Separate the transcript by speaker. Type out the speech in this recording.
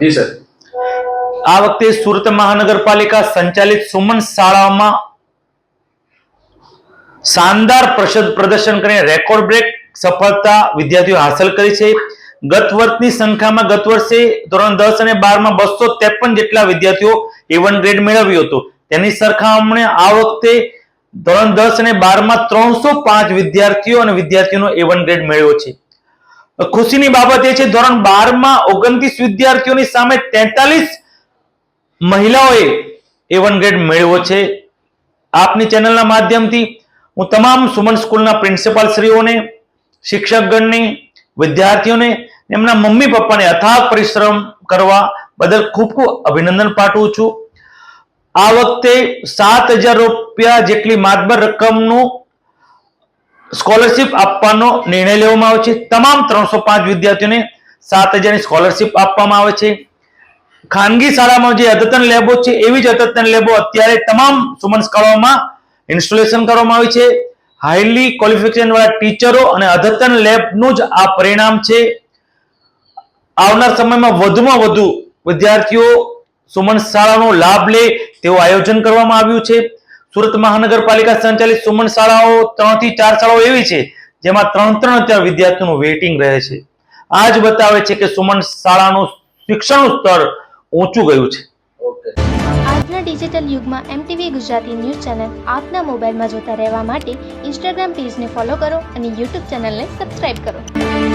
Speaker 1: જી sir.
Speaker 2: આ વખતે સુરત મહાનગરપાલિકા સંચાલિત સુમન શાળામાં શાનદાર પ્રસદ પ્રદર્શન કરીને રેકોર્ડ બ્રેક સફળતા વિદ્યાર્થીઓ હાંસલ કરી છે. ગત વર્ષની સંખ્યામાં ગત વર્ષે ધોરણ દસ અને બારમાં બસો ત્રેપન જેટલા વિદ્યાર્થીઓ એવન વન ગ્રેડ મેળવ્યો હતો. તેની સરખામણી આ વખતે ધોરણ દસ અને બારમાં ત્રણસો પાંચ વિદ્યાર્થીઓ અને વિદ્યાર્થીઓનો એ વન ગ્રેડ મેળવ્યો છે. ખુશીની બાબત એ છે, ધોરણ બારમાં ઓગણત્રીસ વિદ્યાર્થીઓની સામે તેતાલીસ મહિલાઓએ એ વન ગ્રેડ મેળવ્યો છે. આપની ચેનલના માધ્યમથી હું તમામ સુમન સ્કૂલના પ્રિન્સિપાલ શ્રીઓને, શિક્ષકગણને, વિદ્યાર્થીઓને, એમના મમ્મી પપ્પાને અથાગ પરિશ્રમ કરવા બદલ ખૂબ ખૂબ અભિનંદન પાઠવું છું. આ વખતે સાત હજાર રૂપિયા જેટલી માતબર રકમનું સ્કોલરશિપ આપવાનો નિર્ણય લેવામાં આવે છે. તમામ ત્રણસો પાંચ વિદ્યાર્થીઓને સાત હજારની સ્કોલરશિપ આપવામાં આવે છે. ખાનગી શાળામાં જે અદ્યતન લેબો છે, એવી જ અદ્યતન લેબો અત્યારે તમામ સુમન શાળાઓમાં ઇન્સ્ટોલેશન કરવામાં આવી છે. હાઈલી ક્વોલિફિકેશન વાળા ટીચરો અને અદ્યતન લેબનું જ આ પરિણામ છે. આવનાર સમયમાં વધુમાં વધુ વિદ્યાર્થીઓ સુમન શાળાનો લાભ લે તેવું આયોજન કરવામાં આવ્યું છે. સુરત મહાનગરપાલિકા સંચાલિત સુમન શાળાઓ ત્રણથી ચાર શાળાઓ એવી છે જેમાં ત્રણ ત્રણ હજાર વિદ્યાર્થીઓનું વેઇટિંગ રહે છે. આ જ બતાવે છે કે સુમન શાળાનું શિક્ષણનું સ્તર ઊંચું ગયું છે.
Speaker 1: ઓકે
Speaker 3: આજના ડિજિટલ યુગમાં એમટીવી ગુજરાતી ન્યૂઝ ચેનલ આપના મોબાઈલમાં જોતા રહેવા માટે ઇન્સ્ટાગ્રામ પેજને ફોલો કરો અને યુટ્યુબ ચેનલને સબસ્ક્રાઇબ કરો.